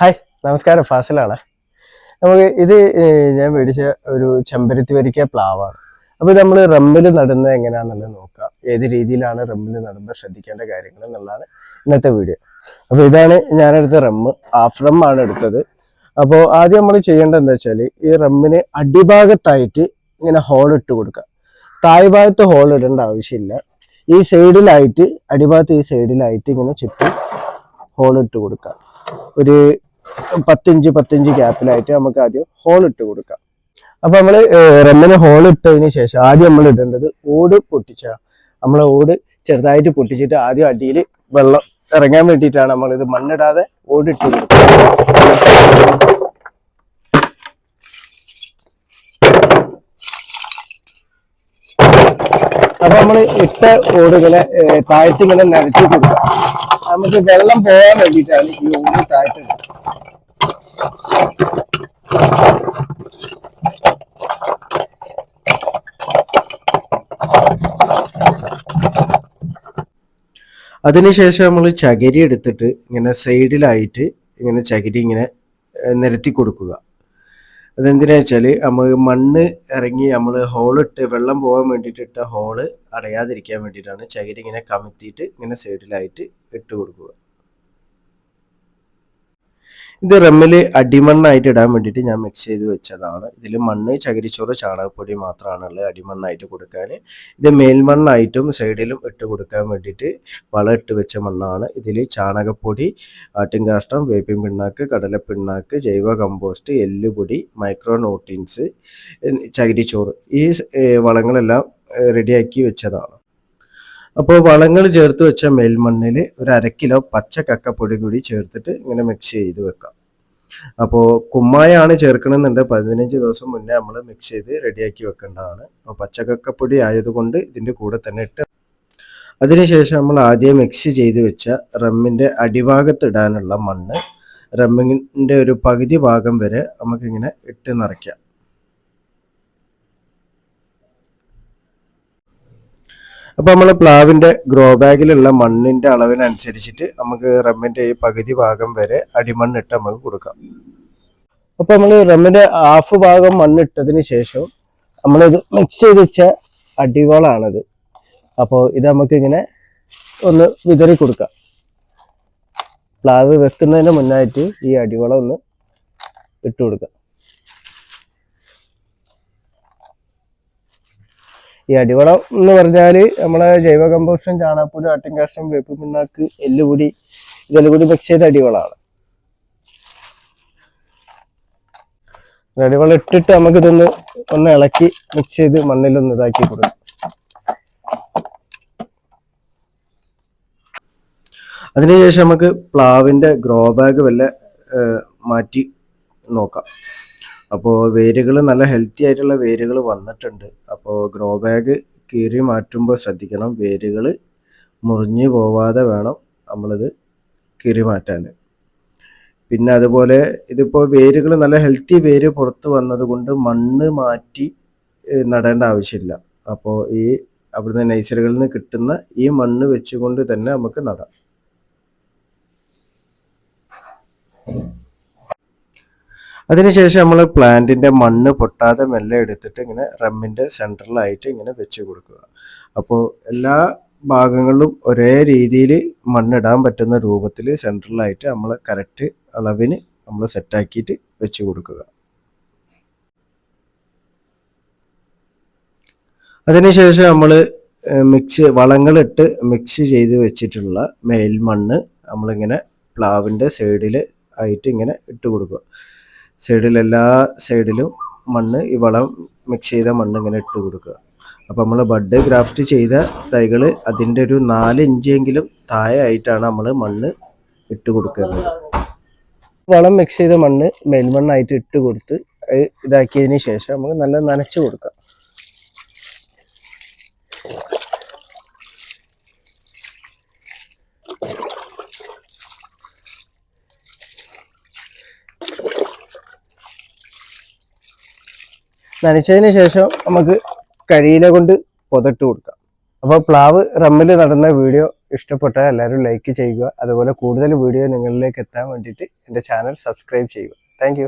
Hi നമസ്കാരം. ഫാസിലാണ്. നമുക്ക് ഇത് ഞാൻ മേടിച്ച ഒരു ചെമ്പരത്തി വരിക്ക പ്ലാവാണ്. അപ്പോൾ നമ്മൾ റമ്മിൽ നടുന്നത് എങ്ങനെയാണെന്നുള്ളത് നോക്കാം. ഏത് രീതിയിലാണ് റമ്മിൽ നടുമ്പോൾ ശ്രദ്ധിക്കേണ്ട കാര്യങ്ങൾ എന്നുള്ളതാണ് ഇന്നത്തെ വീഡിയോ. അപ്പോൾ ഇതാണ് ഞാനെടുത്ത റമ്മ് ഹാഫ് റമ്മാണ് എടുത്തത്. അപ്പോൾ ആദ്യം നമ്മൾ ചെയ്യേണ്ടത് എന്താ വെച്ചാൽ ഈ റമ്മിന് അടിഭാഗത്തായിട്ട് ഇങ്ങനെ ഹോൾ ഇട്ട് കൊടുക്കുക. താഴ്ഭാഗത്ത് ഹോൾ ഇടേണ്ട ആവശ്യമില്ല. ഈ സൈഡിലായിട്ട് അടിഭാഗത്ത് ഈ സൈഡിലായിട്ട് ഇങ്ങനെ ചുറ്റും ഹോൾ ഇട്ട് കൊടുക്കുക. ഒരു പത്തിഞ്ച് പത്തിഞ്ച് ഗ്യാപ്പിലായിട്ട് നമുക്ക് ആദ്യം ഹോൾ ഇട്ട് കൊടുക്കാം. അപ്പൊ നമ്മൾ റമ്മിന് ഹോൾ ഇട്ടതിന് ശേഷം ആദ്യം നമ്മൾ ഇടേണ്ടത് ഓട് പൊട്ടിച്ച. നമ്മളെ ഓട് ചെറുതായിട്ട് പൊട്ടിച്ചിട്ട് ആദ്യം അടിയിൽ വെള്ളം ഇറങ്ങാൻ വേണ്ടിയിട്ടാണ് നമ്മൾ ഇത് മണ്ണിടാതെ ഓടിട്ട് കൊടുക്കുക അപ്പൊ നമ്മൾ ഇട്ട ഓട് ഇങ്ങനെ ഏഹ്, താഴത്ത് നിരത്തി കൊടുക്കുക നമുക്ക് വെള്ളം പോകാൻ വേണ്ടിയിട്ടാണ് ഈ ഓട് താഴത്ത്. അതിനുശേഷം നമ്മൾ ചകിരി എടുത്തിട്ട് ഇങ്ങനെ സൈഡിലായിട്ട് ഇങ്ങനെ ചകിരി ഇങ്ങനെ നിരത്തി കൊടുക്കുക. അതെന്തിനാ വെച്ചാൽ നമ്മൾ മണ്ണ് ഇറങ്ങി നമ്മൾ ഹോളിട്ട് വെള്ളം പോകാൻ വേണ്ടിയിട്ട് ഇട്ട ഹോൾ അടയാതിരിക്കാൻ വേണ്ടിയിട്ടാണ് ചകിരി ഇങ്ങനെ കമത്തിയിട്ട് ഇങ്ങനെ സൈഡിലായിട്ട് ഇട്ട് കൊടുക്കുക. ഇത് റമ്മിൽ അടിമണ്ണായിട്ട് ഇടാൻ വേണ്ടിയിട്ട് ഞാൻ മിക്സ് ചെയ്ത് വെച്ചതാണ്. ഇതിൽ മണ്ണ് ചകിരിച്ചോറ് ചാണകപ്പൊടി മാത്രമാണുള്ളത് അടിമണ്ണായിട്ട് കൊടുക്കാൻ ഇത് മേൽമണ്ണായിട്ടും സൈഡിലും ഇട്ട് കൊടുക്കാൻ വേണ്ടിയിട്ട് വളം ഇട്ട് വെച്ച മണ്ണാണ്. ഇതിൽ ചാണകപ്പൊടി ആട്ടിൻകാഷ്ടം വേപ്പിൻ പിണ്ണാക്ക് കടലപ്പിണ്ണാക്ക് ജൈവ കമ്പോസ്റ്റ് എല്ലുപൊടി മൈക്രോ ന്യൂട്രിയൻസ് ചകിരിച്ചോറ് ഈ വളങ്ങളെല്ലാം റെഡിയാക്കി വെച്ചതാണ്. അപ്പോൾ വളങ്ങൾ ചേർത്ത് വെച്ച മേൽമണ്ണിൽ ഒരു അര കിലോ പച്ച കക്കപ്പൊടി കൂടി ചേർത്തിട്ട് ഇങ്ങനെ മിക്സ് ചെയ്ത് വെക്കാം. അപ്പോൾ കുമ്മായാണ് ചേർക്കണമെന്നുണ്ട്. പതിനഞ്ച് ദിവസം മുന്നേ നമ്മൾ മിക്സ് ചെയ്ത് റെഡിയാക്കി വെക്കേണ്ടതാണ്. അപ്പോൾ പച്ചക്കക്കപ്പൊടി ആയതുകൊണ്ട് ഇതിന്റെ കൂടെ തന്നെ ഇട്ട് അതിനുശേഷം നമ്മൾ ആദ്യം മിക്സ് ചെയ്ത് വെച്ച റമ്മിന്റെ അടിഭാഗത്തിടാനുള്ള മണ്ണ്. റമ്മിന്റെ ഒരു പകുതി ഭാഗം വരെ നമുക്കിങ്ങനെ ഇട്ട് നിറയ്ക്കാം. അപ്പോൾ നമ്മൾ പ്ലാവിന്റെ ഗ്രോ ബാഗിലുള്ള മണ്ണിന്റെ അളവിനനുസരിച്ചിട്ട് നമുക്ക് റമ്മിന്റെ ഈ പകുതി ഭാഗം വരെ അടിമണ്ണിട്ട് നമുക്ക് കൊടുക്കാം. അപ്പോൾ നമ്മൾ റമ്മിന്റെ ഹാഫ് ഭാഗം മണ്ണിട്ടതിന് ശേഷം നമ്മളിത് മിക്സ് ചെയ്ത് വെച്ച അടിവളാണിത്. അപ്പോൾ ഇത് നമുക്കിങ്ങനെ ഒന്ന് വിതറി കൊടുക്കാം. പ്ലാവ് വെക്കുന്നതിന് മുന്നായിട്ട് ഈ അടിവളം ഒന്ന് ഇട്ട് കൊടുക്കാം. ഈ അടിവളം എന്ന് പറഞ്ഞാൽ നമ്മളെ ജൈവ കമ്പോസ്റ്റും ചാണകപ്പൊടി ആട്ടിൻകാഷ്ടം വേപ്പ് പിണ്ണാക്ക് എല്ലുപൊടി ഇതെല്ലാം കൂടി മിക്സ് അടിവളമാണ് അടിവളം ഇട്ടിട്ട് നമുക്ക് നമുക്കിതൊന്ന് ഒന്ന് ഇളക്കി മിക്സ് ചെയ്ത് മണ്ണിലൊന്ന് ഇതാക്കി കൊടുക്കും. അതിനുശേഷം നമുക്ക് പ്ലാവിന്റെ ഗ്രോ ബാഗ് വല്ല മാറ്റി നോക്കാം. അപ്പോൾ വേരുകൾ നല്ല ഹെൽത്തി ആയിട്ടുള്ള വേരുകൾ വന്നിട്ടുണ്ട്. അപ്പോൾ ഗ്രോ ബാഗ് കീറി മാറ്റുമ്പോൾ ശ്രദ്ധിക്കണം. വേരുകൾ മുറിഞ്ഞു പോവാതെ വേണം നമ്മളിത് കീറി മാറ്റാൻ. പിന്നെ അതുപോലെ ഇതിപ്പോൾ വേരുകൾ നല്ല ഹെൽത്തി വേര് പുറത്ത് വന്നതുകൊണ്ട് മണ്ണ് മാറ്റി നടേണ്ട ആവശ്യമില്ല. അപ്പോൾ ഈ അവിടുന്ന് നൈസറുകളിൽ നിന്ന് കിട്ടുന്ന ഈ മണ്ണ് വെച്ചുകൊണ്ട് തന്നെ നമുക്ക് നടാം. അതിനുശേഷം നമ്മൾ പ്ലാന്റിന്റെ മണ്ണ് പൊട്ടാതെ മെല്ലെ എടുത്തിട്ട് ഇങ്ങനെ റമ്മിന്റെ സെൻട്രലായിട്ട് ഇങ്ങനെ വെച്ച് കൊടുക്കുക. അപ്പോൾ എല്ലാ ഭാഗങ്ങളിലും ഒരേ രീതിയിൽ മണ്ണിടാൻ പറ്റുന്ന രൂപത്തിൽ സെൻട്രലായിട്ട് നമ്മൾ കറക്റ്റ് അളവിന് നമ്മൾ സെറ്റാക്കിയിട്ട് വെച്ച് കൊടുക്കുക. അതിനുശേഷം നമ്മൾ മിക്സ് വളങ്ങളിട്ട് മിക്സ് ചെയ്ത് വെച്ചിട്ടുള്ള മേൽമണ്ണ് നമ്മളിങ്ങനെ പ്ലാവിന്റെ സൈഡിൽ ആയിട്ട് ഇങ്ങനെ ഇട്ട് കൊടുക്കുക. സൈഡിൽ എല്ലാ സൈഡിലും മണ്ണ് ഈ വളം മിക്സ് ചെയ്ത മണ്ണ് ഇങ്ങനെ ഇട്ട് കൊടുക്കുക. അപ്പോൾ നമ്മൾ ബഡ് ഗ്രാഫ്റ്റ് ചെയ്ത തൈകൾ അതിന്റെ ഒരു നാല് ഇഞ്ചെങ്കിലും താഴെ ആയിട്ടാണ് നമ്മൾ മണ്ണ് ഇട്ട് കൊടുക്കുന്നത് വളം മിക്സ് ചെയ്ത മണ്ണ് മേൽമണ്ണായിട്ട് ഇട്ട് കൊടുത്ത് ഇതാക്കിയതിന് ശേഷം നമുക്ക് നല്ല നനച്ച് കൊടുക്കാം. നനച്ചതിന് ശേഷം നമുക്ക് കരിയില കൊണ്ട് പുതട്ട് കൊടുക്കാം. അപ്പോൾ പ്ലാവ് റമ്മിൽ നടന്ന വീഡിയോ ഇഷ്ടപ്പെട്ടാൽ എല്ലാവരും ലൈക്ക് ചെയ്യുക. അതുപോലെ കൂടുതൽ വീഡിയോ നിങ്ങളിലേക്ക് എത്താൻ വേണ്ടിയിട്ട് എന്റെ ചാനൽ സബ്സ്ക്രൈബ് ചെയ്യുക. താങ്ക്